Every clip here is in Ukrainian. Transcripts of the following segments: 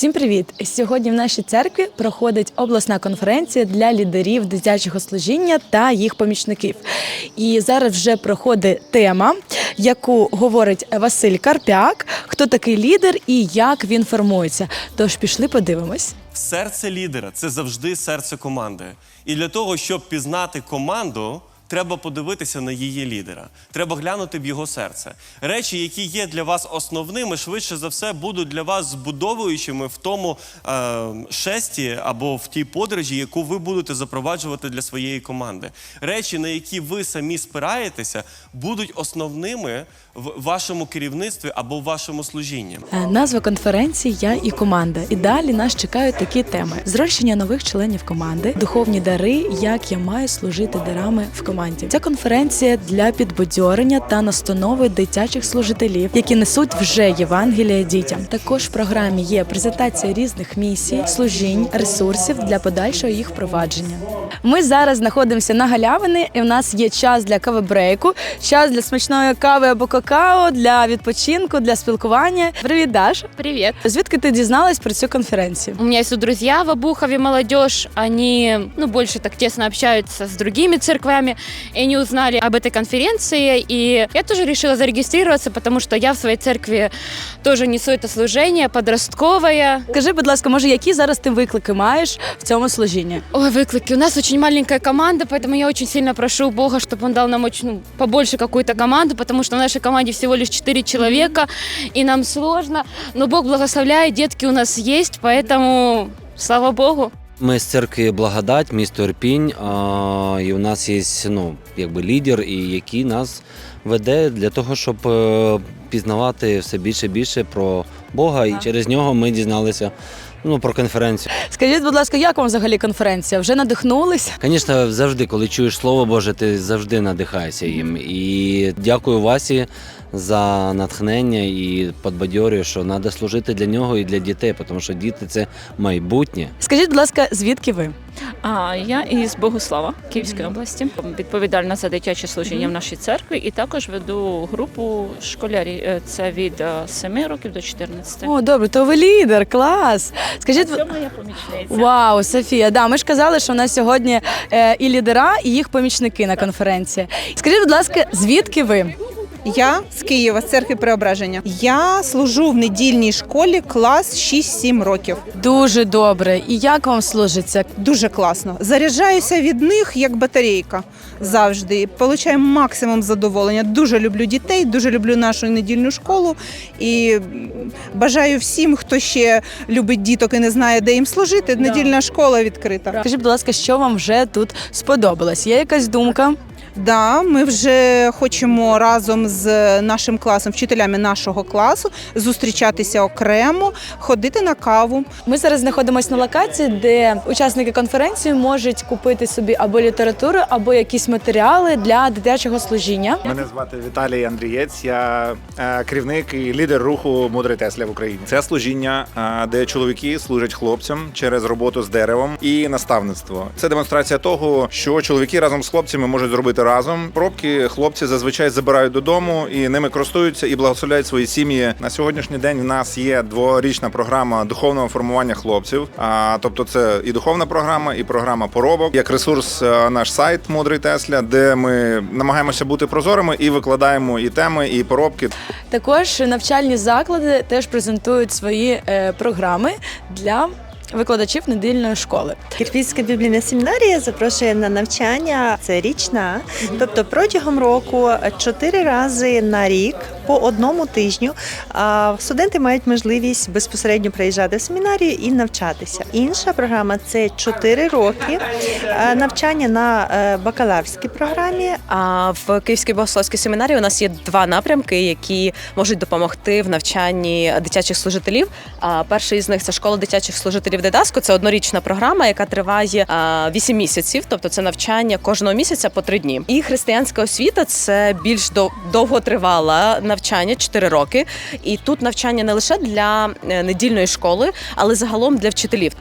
Всім привіт! Сьогодні в нашій церкві проходить обласна конференція для лідерів дитячого служіння та їх помічників. І зараз вже проходить тема, яку говорить Василь Карпяк, хто такий лідер і як він формується. Тож пішли подивимось. Серце лідера це завжди серце команди. І для того, щоб пізнати команду, треба подивитися на її лідера. Треба глянути в його серце. Речі, які є для вас основними, швидше за все будуть для вас збудовуючими в тому е, шесті або в тій подорожі, яку ви будете запроваджувати для своєї команди. Речі, на які ви самі спираєтеся, будуть основними в вашому керівництві або в вашому служінні. Е, Назва конференції Я і команда. І далі нас чекають такі теми: зрощення нових членів команди, духовні дари, як я маю служити дарами в команді. Ця конференція для підбадьорення та настанови дитячих служителів, які несуть вже Євангелія дітям. Також в програмі є презентація різних місій, служінь, ресурсів для подальшого їх впровадження. Ми зараз знаходимося на галявини, і в нас є час для кави-брейку, час для смачної кави або какао, для відпочинку, для спілкування. Привіт, Даш! Привет. Звідки ти дізналась про цю конференцію? У меня есть тут друзья в Обухове, молодежь. Они, ну, больше так тесно общаются с другими церквями. И они узнали об этой конференции. И я тоже решила зарегистрироваться, потому что я в своей церкви тоже несу это служение подростковое. Скажи, будь ласка, може, які зараз ти виклики маєш в цьому служінні? Ой, выклики. У нас очень маленькая команда, поэтому я очень сильно прошу Бога, чтобы он дал нам очень ну, побольше какую-то команду, потому что в нашей команде всего лишь 4 человека, и нам сложно. Но Бог благословляет, детки у нас есть, поэтому слава Богу. Ми з церкви Благодать, місто Ірпінь, а, і у нас є ну, якби лідер, і який нас веде для того, щоб е, пізнавати все більше і більше про Бога. І через нього ми дізналися ну, про конференцію. Скажіть, будь ласка, як вам взагалі конференція? Вже надихнулись? Звісно, завжди, коли чуєш Слово Боже, ти завжди надихаєшся їм. І дякую Васі за натхнення і подбадьорюю, що треба служити для нього і для дітей, тому що діти це майбутнє. Скажіть, будь ласка, звідки ви? А я із Богослава Київської області, відповідальна за дитяче служіння в нашій церкві, і також веду групу школярів. Е, Це від е, 7 років до 14. О, добре, то ви лідер, клас. Скажіть, Це моя помічниця. Вау, Софія, да, ми ж казали, що у нас сьогодні е, і лідера, і їх помічники на конференції. Скажіть, будь ласка, звідки ви? Я з Києва, з церкви Преображення. Я служу в недільній школі клас 6-7 років. Дуже добре. І як вам служиться? Дуже класно. Заряджаюся від них як батарейка завжди. Получаю максимум задоволення. Дуже люблю дітей, дуже люблю нашу недільну школу і бажаю всім, хто ще любить діток і не знає, де їм служити. Недільна школа відкрита. Скажіть, будь ласка, що вам вже тут сподобалось? Є якась думка? Да, ми вже хочемо разом з нашим класом, вчителями нашого класу, зустрічатися окремо, ходити на каву. Ми зараз знаходимося на локації, де учасники конференції можуть купити собі або літературу, або якісь матеріали для дитячого служіння. Мене звати Віталій Андрієць. Я е, керівник і лідер руху Мудрий Тесля в Україні. Це служіння, е, де чоловіки служать хлопцям через роботу з деревом і наставництво. Це демонстрація того, що чоловіки разом з хлопцями можуть зробити разом. Пробки хлопці зазвичай забирають додому і ними користуються і благословляють свої сім'ї. На сьогоднішній день в нас є дворічна програма духовного формування хлопців. А тобто, це і духовна програма, і програма поробок. Як ресурс, е, наш сайт Мудрий Тесля, де ми намагаємося бути прозорими і викладаємо і теми, і поробки. Також навчальні заклади теж презентують свої е, програми для викладачів недільної школи. Кирпільська біблійна семінарія запрошує на навчання. Це річна, тобто протягом року чотири рази на рік по одному тижню студенти мають можливість безпосередньо приїжджати в семінарію і навчатися. Інша програма це чотири роки навчання на е, бакалаврській програмі. А в Київській богословській семінарії у нас є два напрямки, які можуть допомогти в навчанні дитячих служителів. Перший з них це школа дитячих служителів Дедаско. Це однорічна програма, яка триває а, 8 місяців, тобто це навчання кожного місяця по три дні. І християнська освіта це більш дов- довготривала навчання 4 роки. І тут навчання не лише для е, недільної школи, але загалом для вчителів.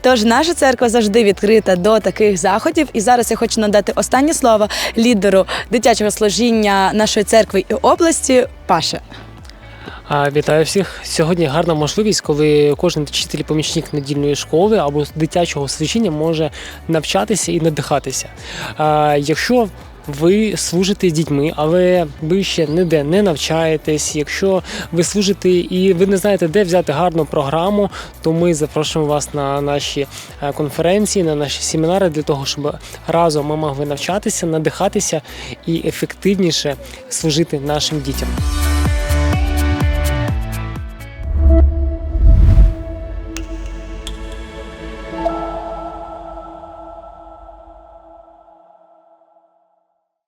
Тож наша церква завжди відкрита до таких заходів. І зараз я хочу надати останнє слово лідеру дитячого служіння нашої церкви і області Паше. Вітаю всіх. Сьогодні гарна можливість, коли кожен вчитель помічник недільної школи або дитячого служіння може навчатися і надихатися. Якщо ви служите з дітьми, але ви ще ніде не навчаєтесь. Якщо ви служите і ви не знаєте, де взяти гарну програму, то ми запрошуємо вас на наші е, конференції, на наші семінари для того, щоб разом ми могли навчатися, надихатися і ефективніше служити нашим дітям.